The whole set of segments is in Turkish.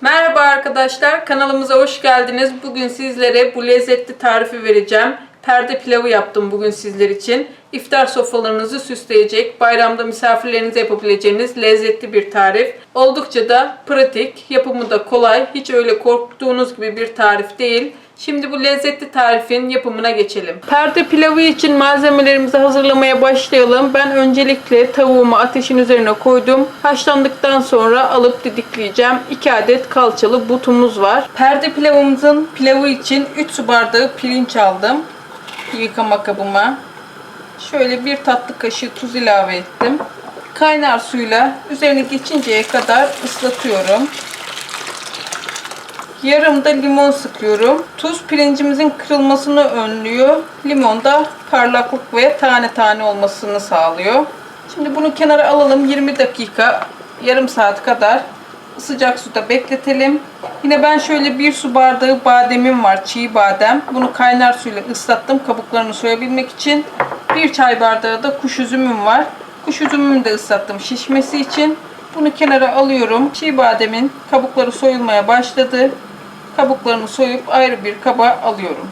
Merhaba arkadaşlar, kanalımıza hoş geldiniz. Bugün sizlere bu lezzetli tarifi vereceğim. Perde pilavı yaptım bugün sizler için. İftar sofralarınızı süsleyecek, bayramda misafirlerinize yapabileceğiniz lezzetli bir tarif. Oldukça da pratik, yapımı da kolay, hiç öyle korktuğunuz gibi bir tarif değil. Şimdi bu lezzetli tarifin yapımına geçelim. Perde pilavı için malzemelerimizi hazırlamaya başlayalım. Ben öncelikle tavuğumu ateşin üzerine koydum. Haşlandıktan sonra alıp didikleyeceğim. 2 adet kalçalı butumuz var. Perde pilavımızın pilavı için 3 su bardağı pirinç aldım. Yıkama kabıma. Şöyle bir tatlı kaşığı tuz ilave ettim. Kaynar suyla üzerine geçinceye kadar ıslatıyorum. Yarım da limon sıkıyorum. Tuz pirincimizin kırılmasını önlüyor. Limon da parlaklık ve tane tane olmasını sağlıyor. Şimdi bunu kenara alalım. 20 dakika, yarım saat kadar sıcak suda bekletelim. Yine ben şöyle bir su bardağı bademim var. Çiğ badem. Bunu kaynar suyla ıslattım kabuklarını soyabilmek için. Bir çay bardağı da kuş üzümüm var. Kuş üzümümü de ıslattım şişmesi için. Bunu kenara alıyorum. Çiğ bademin kabukları soyulmaya başladı. Kabuklarını soyup ayrı bir kaba alıyorum.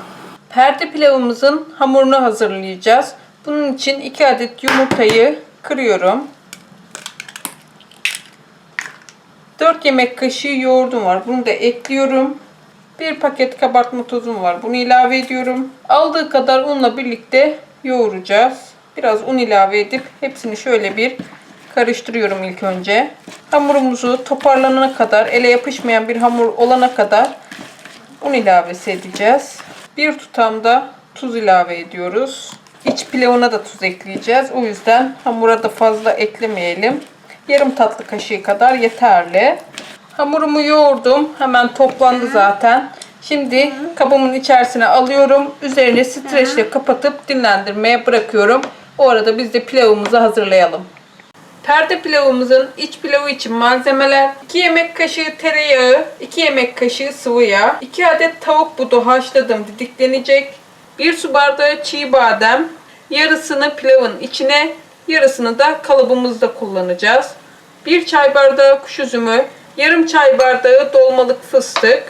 Perde pilavımızın hamurunu hazırlayacağız. Bunun için 2 adet yumurtayı kırıyorum. 4 yemek kaşığı yoğurdum var. Bunu da ekliyorum. Bir paket kabartma tozum var. Bunu ilave ediyorum. Aldığı kadar unla birlikte yoğuracağız. Biraz un ilave edip hepsini şöyle bir karıştırıyorum ilk önce. Hamurumuzu toparlanana kadar, ele yapışmayan bir hamur olana kadar un ilavesi edeceğiz. Bir tutam da tuz ilave ediyoruz. İç pilavına da tuz ekleyeceğiz. O yüzden hamura da fazla eklemeyelim. Yarım tatlı kaşığı kadar yeterli. Hamurumu yoğurdum. Hemen toplandı zaten. Şimdi kabımın içerisine alıyorum. Üzerini streçle kapatıp dinlendirmeye bırakıyorum. O arada biz de pilavımızı hazırlayalım. Perde pilavımızın iç pilavı için malzemeler 2 yemek kaşığı tereyağı, 2 yemek kaşığı sıvı yağ, 2 adet tavuk budu haşladım didiklenecek, 1 su bardağı çiğ badem, yarısını pilavın içine, yarısını da kalıbımızda kullanacağız. 1 çay bardağı kuş üzümü, yarım çay bardağı dolmalık fıstık,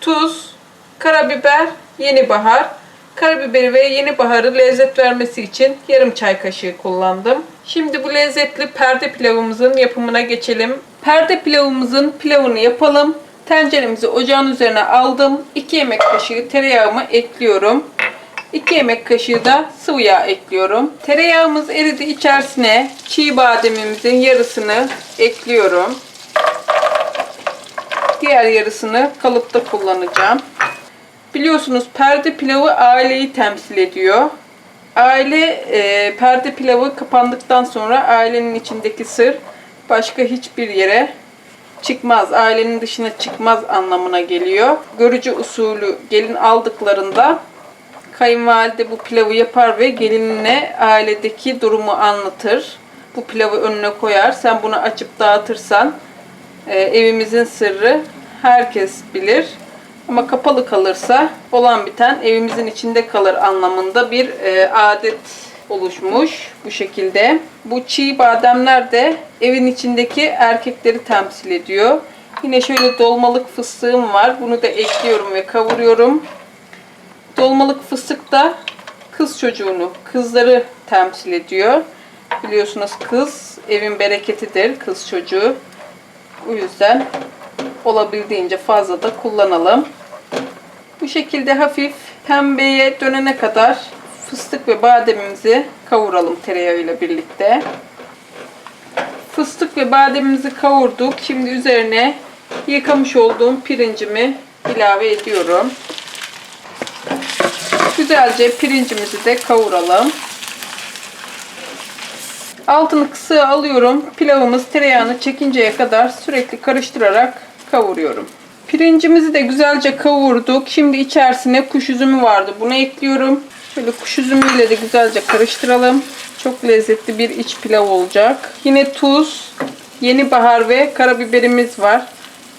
tuz, karabiber, yeni bahar. Karabiberi ve yeni baharı lezzet vermesi için yarım çay kaşığı kullandım. Şimdi bu lezzetli perde pilavımızın yapımına geçelim. Perde pilavımızın pilavını yapalım. Tenceremizi ocağın üzerine aldım. 2 yemek kaşığı tereyağımı ekliyorum. 2 yemek kaşığı da sıvı yağ ekliyorum. Tereyağımız eridi içerisine çiğ bademimizin yarısını ekliyorum. Diğer yarısını kalıpta kullanacağım. Biliyorsunuz perde pilavı aileyi temsil ediyor. Aile e, perde pilavı kapandıktan sonra ailenin içindeki sır başka hiçbir yere çıkmaz. Ailenin dışına çıkmaz anlamına geliyor. Görücü usulü gelin aldıklarında kayınvalide bu pilavı yapar ve gelinine ailedeki durumu anlatır. Bu pilavı önüne koyar. Sen bunu açıp dağıtırsan e, evimizin sırrı herkes bilir. Ama kapalı kalırsa olan biten evimizin içinde kalır anlamında bir e, adet oluşmuş bu şekilde. Bu çiğ bademler de evin içindeki erkekleri temsil ediyor. Yine şöyle dolmalık fıstığım var. Bunu da ekliyorum ve kavuruyorum. Dolmalık fıstık da kız çocuğunu, kızları temsil ediyor. Biliyorsunuz kız evin bereketidir, kız çocuğu. O yüzden olabildiğince fazla da kullanalım. Bu şekilde hafif pembeye dönene kadar fıstık ve bademimizi kavuralım tereyağıyla birlikte. Fıstık ve bademimizi kavurduk. Şimdi üzerine yıkamış olduğum pirincimi ilave ediyorum. Güzelce pirincimizi de kavuralım. Altını kısığa alıyorum. Pilavımız tereyağını çekinceye kadar sürekli karıştırarak kavuruyorum. Pirincimizi de güzelce kavurduk. Şimdi içerisine kuş üzümü vardı. Bunu ekliyorum. Şöyle kuş üzümüyle de güzelce karıştıralım. Çok lezzetli bir iç pilav olacak. Yine tuz, yeni bahar ve karabiberimiz var.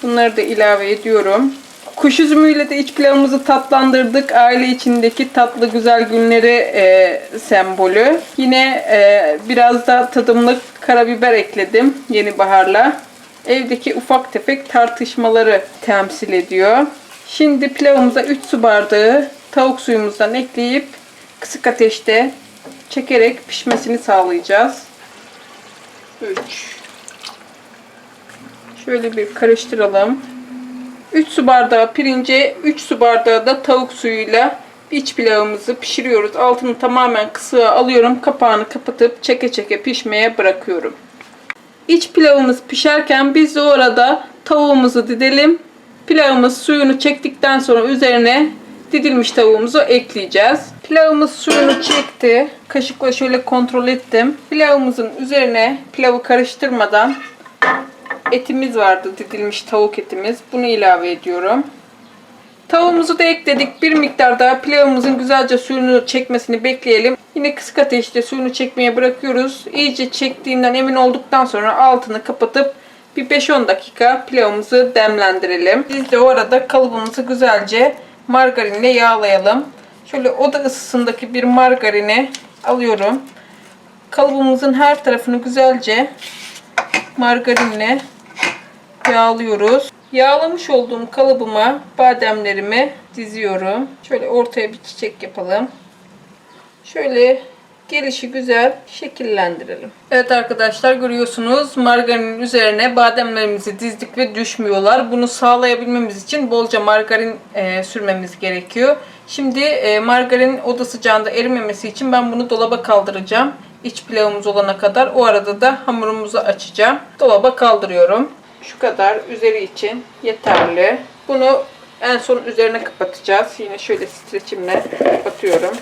Bunları da ilave ediyorum. Kuş üzümüyle de iç pilavımızı tatlandırdık. Aile içindeki tatlı güzel günleri e, sembolü. Yine e, biraz da tadımlık karabiber ekledim yeni baharla. evdeki ufak tefek tartışmaları temsil ediyor. Şimdi pilavımıza 3 su bardağı tavuk suyumuzdan ekleyip kısık ateşte çekerek pişmesini sağlayacağız. 3 Şöyle bir karıştıralım. 3 su bardağı pirince, 3 su bardağı da tavuk suyuyla iç pilavımızı pişiriyoruz. Altını tamamen kısığa alıyorum. Kapağını kapatıp çeke çeke pişmeye bırakıyorum. İç pilavımız pişerken biz de orada tavuğumuzu didelim. Pilavımız suyunu çektikten sonra üzerine didilmiş tavuğumuzu ekleyeceğiz. Pilavımız suyunu çekti. Kaşıkla şöyle kontrol ettim. Pilavımızın üzerine pilavı karıştırmadan etimiz vardı didilmiş tavuk etimiz. Bunu ilave ediyorum. Tavuğumuzu da ekledik. Bir miktar daha pilavımızın güzelce suyunu çekmesini bekleyelim. Yine kısık ateşte suyunu çekmeye bırakıyoruz. İyice çektiğinden emin olduktan sonra altını kapatıp bir 5-10 dakika pilavımızı demlendirelim. Biz de o arada kalıbımızı güzelce margarinle yağlayalım. Şöyle oda ısısındaki bir margarini alıyorum. Kalıbımızın her tarafını güzelce margarinle yağlıyoruz. Yağlamış olduğum kalıbıma bademlerimi diziyorum. Şöyle ortaya bir çiçek yapalım. Şöyle gelişi güzel şekillendirelim. Evet arkadaşlar görüyorsunuz margarinin üzerine bademlerimizi dizdik ve düşmüyorlar. Bunu sağlayabilmemiz için bolca margarin e, sürmemiz gerekiyor. Şimdi e, margarin oda sıcağında erimemesi için ben bunu dolaba kaldıracağım. İç pilavımız olana kadar. O arada da hamurumuzu açacağım. Dolaba kaldırıyorum. Şu kadar üzeri için yeterli. Bunu en son üzerine kapatacağız. Yine şöyle streçimle kapatıyorum.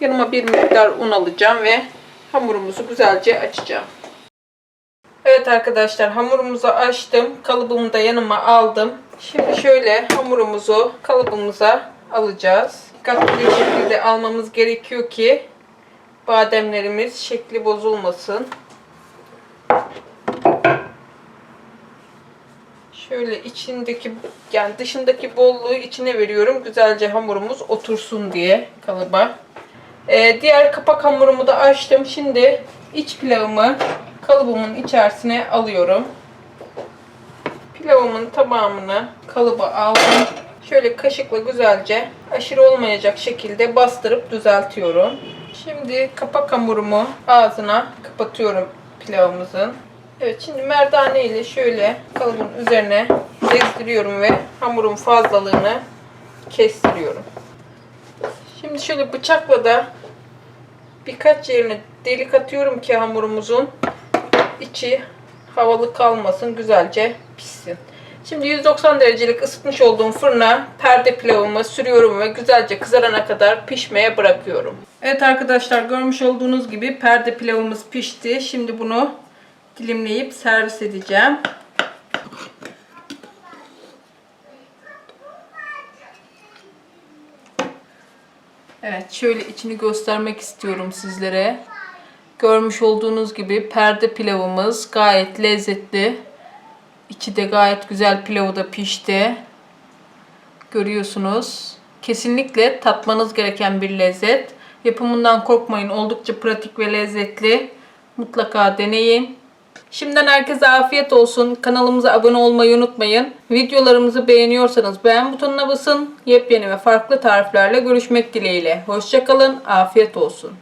Yanıma bir miktar un alacağım ve hamurumuzu güzelce açacağım. Evet arkadaşlar hamurumuzu açtım. Kalıbımı da yanıma aldım. Şimdi şöyle hamurumuzu kalıbımıza alacağız. Dikkatli bir şekilde almamız gerekiyor ki bademlerimiz şekli bozulmasın. Şöyle içindeki yani dışındaki bolluğu içine veriyorum. Güzelce hamurumuz otursun diye kalıba. Ee, diğer kapak hamurumu da açtım. Şimdi iç pilavımı kalıbımın içerisine alıyorum. Pilavımın tamamını kalıba aldım. Şöyle kaşıkla güzelce aşırı olmayacak şekilde bastırıp düzeltiyorum. Şimdi kapak hamurumu ağzına kapatıyorum pilavımızın. Evet şimdi merdane ile şöyle kalıbın üzerine gezdiriyorum ve hamurun fazlalığını kestiriyorum. Şimdi şöyle bıçakla da birkaç yerine delik atıyorum ki hamurumuzun içi havalı kalmasın, güzelce pişsin. Şimdi 190 derecelik ısıtmış olduğum fırına perde pilavımı sürüyorum ve güzelce kızarana kadar pişmeye bırakıyorum. Evet arkadaşlar görmüş olduğunuz gibi perde pilavımız pişti. Şimdi bunu dilimleyip servis edeceğim. Evet şöyle içini göstermek istiyorum sizlere. Görmüş olduğunuz gibi perde pilavımız gayet lezzetli. İçi de gayet güzel pilavı da pişti. Görüyorsunuz. Kesinlikle tatmanız gereken bir lezzet. Yapımından korkmayın. Oldukça pratik ve lezzetli. Mutlaka deneyin. Şimdiden herkese afiyet olsun. Kanalımıza abone olmayı unutmayın. Videolarımızı beğeniyorsanız beğen butonuna basın. Yepyeni ve farklı tariflerle görüşmek dileğiyle. Hoşçakalın. Afiyet olsun.